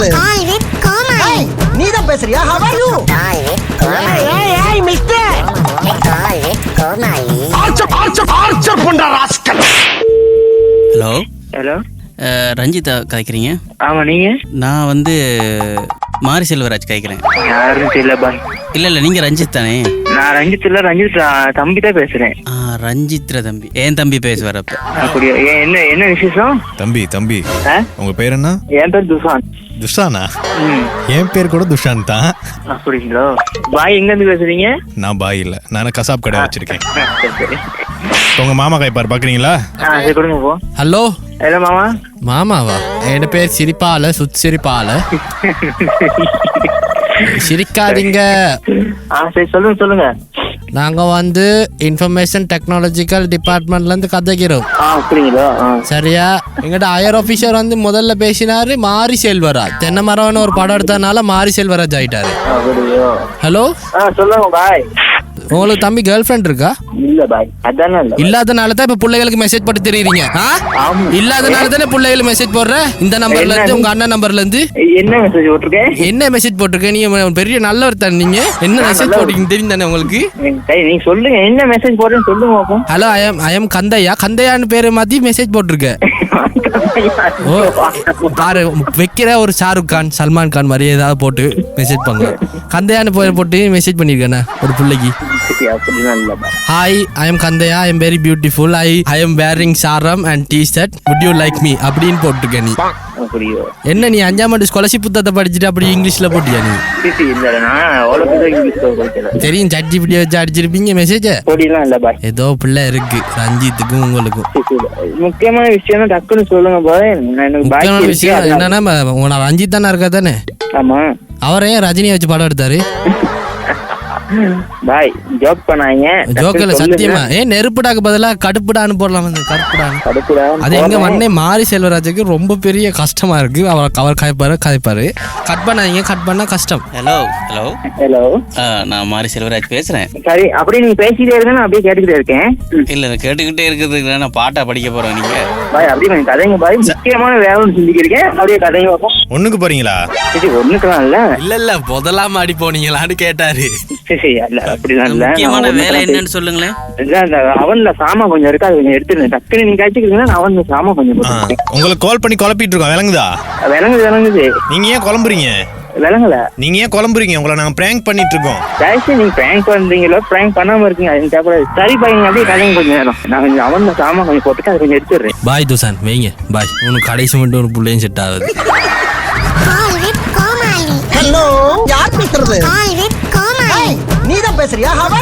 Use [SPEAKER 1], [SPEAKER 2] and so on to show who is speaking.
[SPEAKER 1] பேசுறது. நீ தான் பேசுறியா? How are you. ஏய் ஏய் மிஸ்டர். ஆர்ச்சர் ஆர்ச்சர் ஆர்ச்சர் பண்ற ராஸ்கல்
[SPEAKER 2] ஹலோ
[SPEAKER 3] ஹலோ
[SPEAKER 2] ரஞ்சிதா கதைக்கிறீங்க.
[SPEAKER 3] ஆமா நீங்க?
[SPEAKER 2] நான் வந்து மாரி செல்வராஜ் கதைக்கிறேன்
[SPEAKER 3] யாரும் தெரியல பாய்
[SPEAKER 2] இல்லை இல்லை நீங்கள் ரஞ்சித் தானே?
[SPEAKER 3] நான் ரஞ்சித் இல்ல ரஞ்சித் தம்பி தான் பேசுறேன்.
[SPEAKER 2] ஆ ரஞ்சித்ர தம்பி. என் தம்பி பேசுவார் அப்போ?
[SPEAKER 3] அப்படியா? ஏன், என்ன என்ன விசேஷம்?
[SPEAKER 4] தம்பி தம்பி? உங்க பேர் என்ன?
[SPEAKER 3] என் பேர் துஷான்.
[SPEAKER 4] துஷானா? என் பேர் கூட துஷான் தான்.
[SPEAKER 3] அப்படிங்களா? பாய் எங்க இருந்து பேசுறீங்க?
[SPEAKER 4] நான் பாய் இல்ல. நான் கசாப் கடை வச்சிருக்கேன். உங்க மாமா கைப்பார் பாக்குறீங்களா?
[SPEAKER 5] ஹலோ?
[SPEAKER 3] ஹலோ மாமா.
[SPEAKER 5] மாமாவா? என் பேர் சிரிப்பால சுத் சிரிப்பால சிரிக்காதீங்க
[SPEAKER 3] சரி சொல்லுங்க சொல்லுங்க.
[SPEAKER 5] நாங்க வந்து இன்ஃபர்மேஷன் டெக்னாலஜிக்கல் டிபார்ட்மெண்ட்ல இருந்து கதைக்கிறோம். சரியா? எங்கிட்ட ஹையர் ஆஃபீஸர் வந்து முதல்ல பேசினாரு மாரி செல்வராஜ். தென்னை மரம்னு ஒரு படம் எடுத்ததுனால மாரி செல்வராஜ் ஆயிட்டாரு. ஹலோ
[SPEAKER 3] சொல்லுங்க பாய்
[SPEAKER 5] உங்களுக்கு தம்பி கேர்ள் ஃப்ரெண்ட் இருக்கா?
[SPEAKER 3] இல்ல பாய். அதானே இல்ல.
[SPEAKER 5] இல்லாதனால தான் இப்ப பிள்ளைகளுக்கு மெசேஜ் போட்டு தெரியுறீங்க. இல்லாதனால தானே பிள்ளைகளுக்கு மெசேஜ் போடுற? இந்த நம்பர்ல இருந்து உங்க அண்ணன் நம்பர்ல இருந்து?
[SPEAKER 3] என்ன மெசேஜ் போட்டிருக்கேன்
[SPEAKER 5] என்ன மெசேஜ் போட்டிருக்க? நீங்க பெரிய நல்லவர் தானே நீங்க. என்ன மெசேஜ் போட்டீங்க தெரியும் தானே உங்களுக்கு?
[SPEAKER 3] நீங்க சொல்லுங்க. என்ன மெசேஜ் போடுறேன்னு சொல்லுங்க
[SPEAKER 5] ஹலோ ஐஎம் ஐஎம் கந்தையா? கந்தையான்னு பேரை மாத்தி மெசேஜ் போட்டிருக்க. ஓ பாரு வைக்கிற ஒரு ஷாருக் கான் சல்மான் கான் மாதிரி ஏதாவது போட்டு மெசேஜ் பண்ணலாம் கந்தையான்னு பேர் போட்டு மெசேஜ் பண்ணிருக்கேண்ணா ஒரு பிள்ளைக்கு. Hi I'm Kandaiah I'm very beautiful I I'm wearing சாரம் and T shirt would you like me அப்படின்னு போட்டிருக்க நீ. என்ன நீ அஞ்சாம் ஆண்டு ஸ்காலர்ஷிப் புத்தகத்தை படிச்சுட்டு அப்படி இங்கிலீஷ்ல போட்டியா நீ? தெரியும் சட் ஜிபிடி வச்சு அடிச்சிருப்பீங்க மெசேஜ ஏதோ பிள்ளை இருக்கு ரஞ்சித்துக்கும் உங்களுக்கும்.
[SPEAKER 3] முக்கியமான விஷயம் டக்குன்னு சொல்லுங்க
[SPEAKER 5] முக்கியமான விஷயம். என்னன்னா உன ரஞ்சித் தானே இருக்கா தானே?
[SPEAKER 3] ஆமா.
[SPEAKER 5] அவரே ரஜினியை வச்சு படம் எடுத்தாரு?
[SPEAKER 3] பாய் ஜோக் பண்ணாங்க
[SPEAKER 5] ஜோக்கல
[SPEAKER 3] டக்குன்னு
[SPEAKER 5] சத்தியமா. நெருப்புடாக்கு பதிலா கடுப்புடான்னு போடலாம் கடுப்புடான்னு.
[SPEAKER 3] கடுப்புடா.
[SPEAKER 5] அது எங்க. மண்ணே மாரி செல்வராஜுக்கு ரொம்ப பெரிய கஷ்டமா இருக்கு. அவர் அவர் கதைப்பாரு கதைப்பாரு கட் பண்ணாதீங்க கட் பண்ணா கஷ்டம்.
[SPEAKER 2] ஹலோ ஹலோ
[SPEAKER 3] ஹலோ
[SPEAKER 2] நான் மாரி செல்வராஜ் பேசுகிறேன்
[SPEAKER 3] சரி அப்படியே நீங்க பேசிட்டே இருங்க நான் அப்படியே கேட்டுக்கிட்டே இருக்கேன்.
[SPEAKER 2] இல்லை நான் கேட்டுக்கிட்டே இருக்கிறதுக்கு நான் பாட்டா படிக்க போகிறேன் நீங்கள்
[SPEAKER 3] பாய் அப்படியே கதைங்க பாய். முக்கியமான வேலை ஒன்று சிந்திக்கிறேன் அப்படியே கதைங்க பார்ப்போம்.
[SPEAKER 4] ஒண்ணுக்கு போறீங்களா?
[SPEAKER 3] ஒண்ணுக்கலாம் இல்ல.
[SPEAKER 5] இல்ல இல்ல முதலாம் மாடி போனீங்களான்னு கேட்டாரு.
[SPEAKER 3] அப்படிலாம் இல்ல
[SPEAKER 2] முக்கியமான வேலை என்னன்னு சொல்லுங்களேன்.
[SPEAKER 3] இல்ல, அவன்ல சாமா கொஞ்சம் இருக்கு? அது கொஞ்சம் எடுத்துருங்க. டக்குன்னு நீங்க காய்ச்சிக்கிறீங்கன்னா நான் அவன்ல சாமா கொஞ்சம்
[SPEAKER 4] உங்களுக்கு கால் பண்ணி குழப்பிட்டு இருக்கோம். விளங்குதா?
[SPEAKER 3] விளங்குது விளங்குது.
[SPEAKER 4] நீங்க ஏன் குழம்புறீங்க?
[SPEAKER 3] விளங்கல.
[SPEAKER 4] நீங்க ஏன் குழம்புறீங்க? உங்களை நாங்க பிராங்க் பண்ணிட்டு இருக்கோம்.
[SPEAKER 3] ஜாய்ஸ்டி நீங்க பிராங்க் பண்றீங்களோ? பிராங்க் பண்ணாம இருக்கீங்க. அது தேவைப்படாது சரி பையங்க அப்படியே கதைங்க கொஞ்சம் நேரம். நான் கொஞ்சம் அவன்ல சாமா கொஞ்சம் போட்டுட்டு அதை கொஞ்சம் எடுத்துடுறேன்.
[SPEAKER 5] பாய் துசான் வைங்க. பாய் உனக்கு கடைசி மட்டும் ஒரு பிள்ளையும் செட் ஆகுது.
[SPEAKER 1] பேசுறது